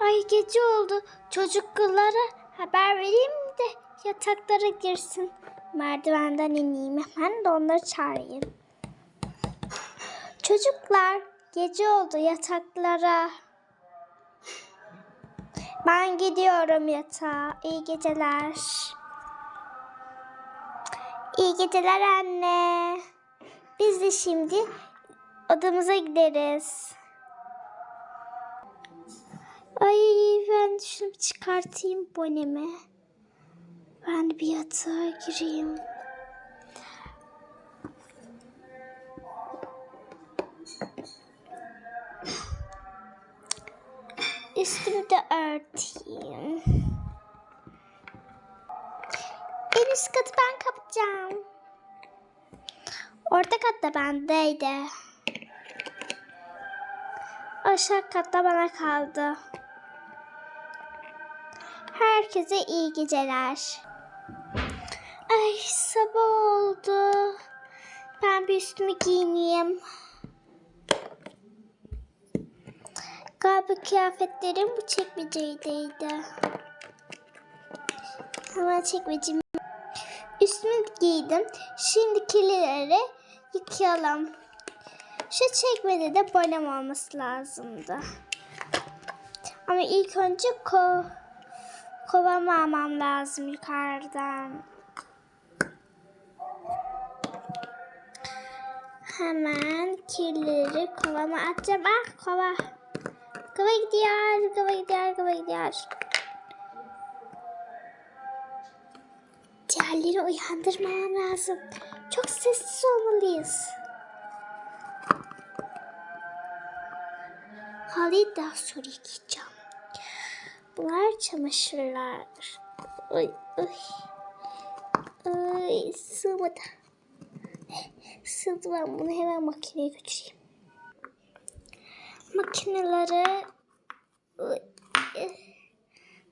Ay gece oldu. Çocuklara haber vereyim de yataklara girsin. Merdivenden ineyim hemen de onları çağırayım. Çocuklar gece oldu yataklara. Ben gidiyorum yatağa. İyi geceler. İyi geceler anne. Biz de şimdi odamıza gideriz. Ben şunu çıkartayım bonemi. Ben bir yatağa gireyim. Üstümü de örteyim. En üst katı ben kapatacağım. Orta katta bendeydi. Aşağı katta bana kaldı. Herkese iyi geceler. Ay sabah oldu. Ben bir üstümü giyineyim. Galiba kıyafetlerim bu çekmecedeydi. Hemen çekmecemi üstümü giydim. Şimdi kirlileri yıkayalım. Şu çekmede de bonem olması lazımdı. Ama ilk önce ko kovamı almam lazım yukarıdan. Hemen kirlileri kovama atacağım. Ah kova. Kova gidiyor, kova gidiyor, kova gidiyor. Diğerleri uyandırmam lazım. Çok sessiz olmalıyız. Halıyı daha sonra yıkayacağım. Bunlar çamaşırlar. Ay, ay. Ay, sığmadı. Sığdı ben bunu hemen makineye götüreyim. Makineleri ay.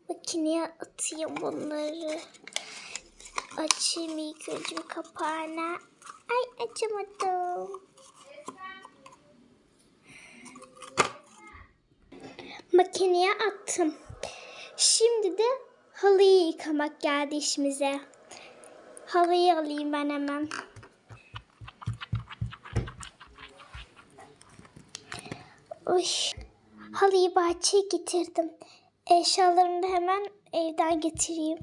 makineye atayım bunları. Açayım ilk önce bir kapağını. Ay açamadım. Makineye attım. Şimdi de halıyı yıkamak geldi işimize. Halıyı alayım ben hemen. Uy. Halıyı bahçeye getirdim. Eşyalarımı da hemen evden getireyim.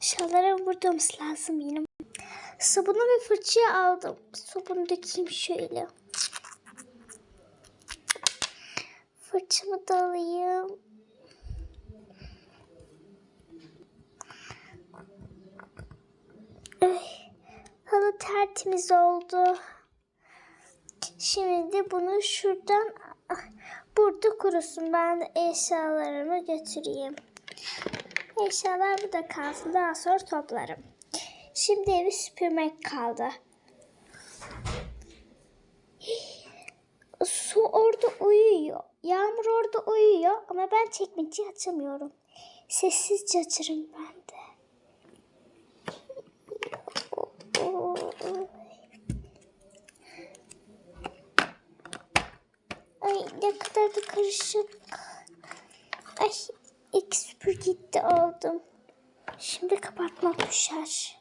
Eşyalarım burada olması lazım yine. Sabunu ve fırçayı aldım. Sabunu dökeyim şöyle. Fırçamı da alayım. Ay, halı tertemiz oldu. Şimdi bunu şuradan ah, burada kurusun. Ben eşyalarımı götüreyim. Eşyalar burada kalsın. Daha sonra toplarım. Şimdi evi süpürmek kaldı. Su orada uyuyor. Yağmur orada uyuyor ama ben çekmeceyi açamıyorum. Sessizce açarım ben de. Ay ne kadar da karışık. Ay ilk süpürgeyi de aldım. Şimdi kapatmak düşer.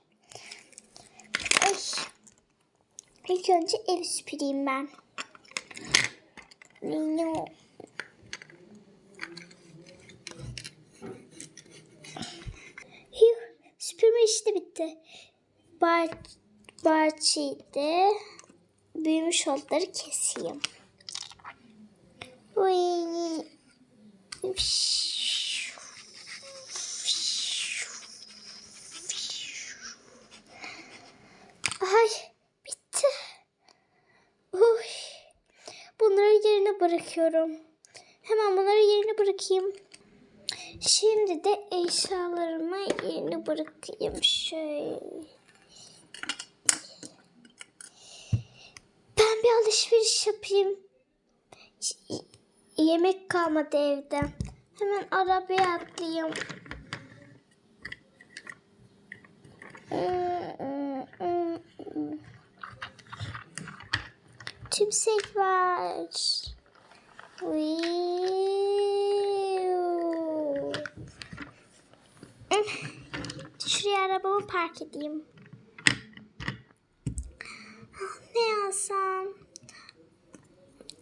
Ay. İlk önce evi süpüreyim ben. No. De bitti. Bah bahçede büyümüş otları keseyim. Uy. Ay bitti. Uy. Bunları yerine bırakıyorum. Hemen bunları yerine bırakayım. Şimdi de eşyalarımı yerine bırakayım. Şöyle. Ben bir alışveriş yapayım. Yemek kalmadı evde. Hemen arabaya atlayayım. Tümsek var. Uy. Arabamı park edeyim. Ah, Ne alsam?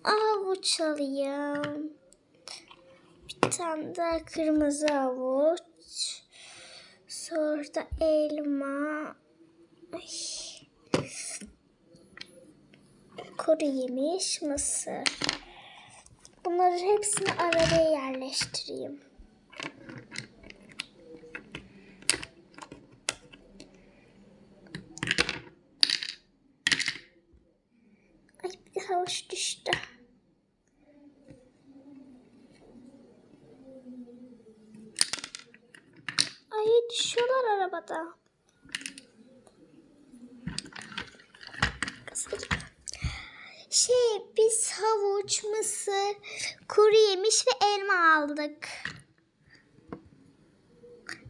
Avuç alayım. Bir tane daha kırmızı avuç. Sonra da elma. Ay. Kuru yemiş, mısır. Bunları hepsini arabaya yerleştireyim. Ay bir havuç düştü. Ay düşüyorlar arabada. Şey biz havuç, mısır, kuru yemiş ve elma aldık.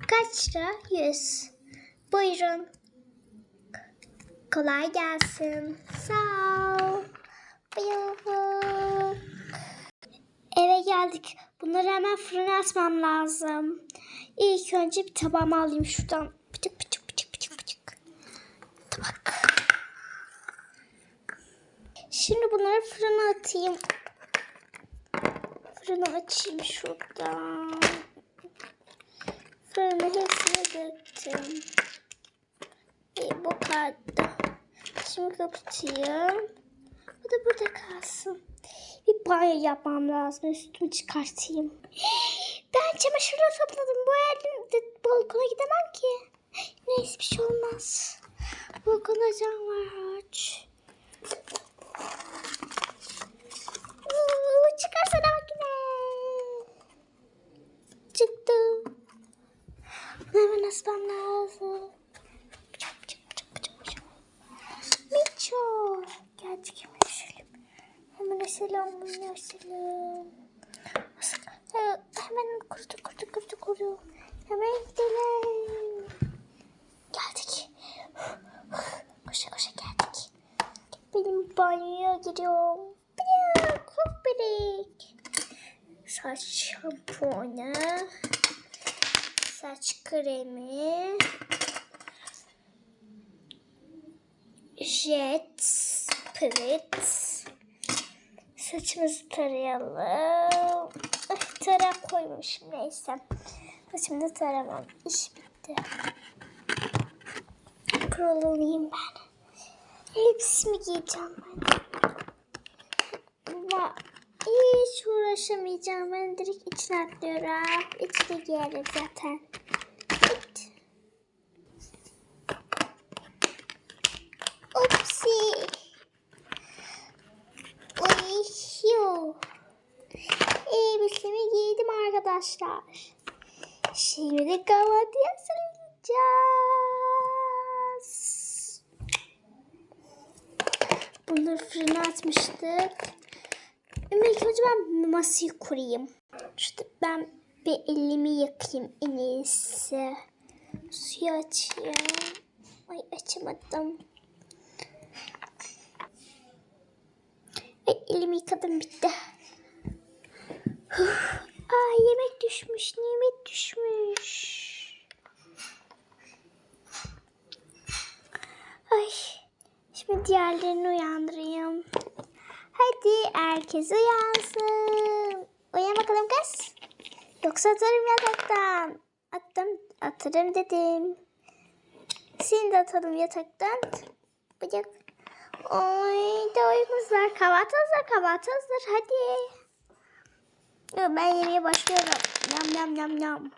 Kaç lira? Yüz. Buyurun. Kolay gelsin. Sağ ol. Eve geldik. Bunları hemen fırına atmam lazım. İlk önce bir tabağımı alayım şuradan. Pıçık pıçık pıçık pıçık pıçık. Tabak. Şimdi bunları fırına atayım. Fırını açayım şuradan. Fırına hepsini döktüm. İyi bu kadar. Şimdi kapatayım. Da burada kalsın. Bir banyo yapmam lazım. Üstümü çıkartayım. Ben çamaşırları topladım. Bu elde balkona gidemem ki. Neyse bir şey olmaz. Balkonda cam var aç. Çıkarsana makine. Çıktı. Bunu hemen asmam lazım. Bıçak, bıçak, bıçak, bıçak, bıçak. Miço. Geldik hemen şöyle. Hemen As- He- Hemen kurudu, kurudu, kurudu, kurudu. Hemen gidelim. Geldik. Koşa koşa geldik. Benim banyoya giriyorum. Bırak, hop bırak. Saç şampuanı. Saç kremi. Jet. Pırt. Saçımızı tarayalım. Ay, tarak koymuşum neyse. Saçımı da taramam. İş bitti. Kurulayım ben. Hepsini giyeceğim ben. Ama hiç uğraşamayacağım. Ben direkt içine atlıyorum. İçine giyeriz zaten. Arkadaşlar. Şimdi de kahvaltı hazırlayacağız. Bunları fırına atmıştık. Ama önce ben masayı kurayım. Şurada ben bir elimi yakayım en iyisi. Suyu açayım. Ay açamadım. Ay elimi yıkadım bitti. Aa yemek düşmüş. Yemek düşmüş. Ay. Şimdi diğerlerini uyandırayım. Hadi herkes uyansın. Uyan bakalım kız. Yoksa atarım yataktan. Attım, atarım dedim. Seni de atalım yataktan. Bıcak. Oy da uykumuz var. Kahvaltı hazır, kahvaltı hazır. Hadi. Ben yemeğe başlıyorum. Yam yam yam yam.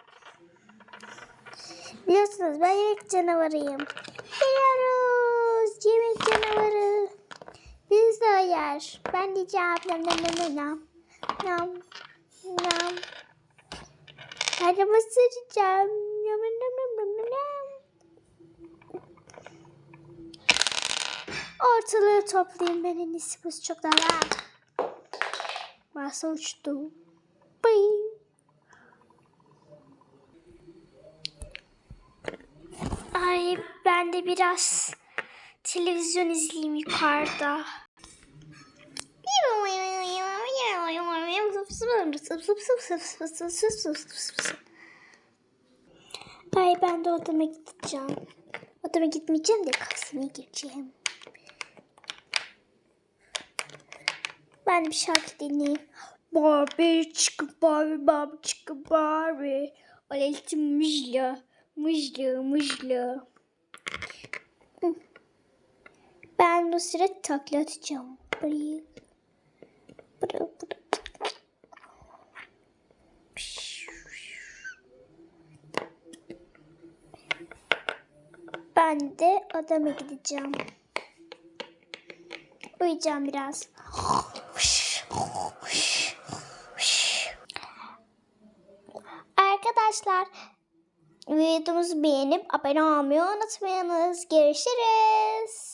Biliyorsunuz ben yemek canavarıyım. Biliyoruz. Yemek canavarı. Biz de yer. Ben diyeceğim. Nam nam nam. Nam. Nam. Ben de ısıracağım. Nam nam nam nam nam nam. Ortalığı toplayayım ben en iyisi. Burası çok daha. Masa uçtu. Bıy. Ay ben de biraz televizyon izleyeyim yukarıda. Hayır ben de odama gideceğim. Odama gitmeyeceğim de kafesine gireceğim. Ben de bir şarkı dinleyeyim. Barbie çıkı Barbie Barbie çıkı Barbie. Alelti mıjla mıjla mıjla. Hı. Ben bu sıra takla atacağım. Buraya. Ben de odama gideceğim. Uyuyacağım biraz. Arkadaşlar videomuzu beğenip abone olmayı unutmayınız. Görüşürüz.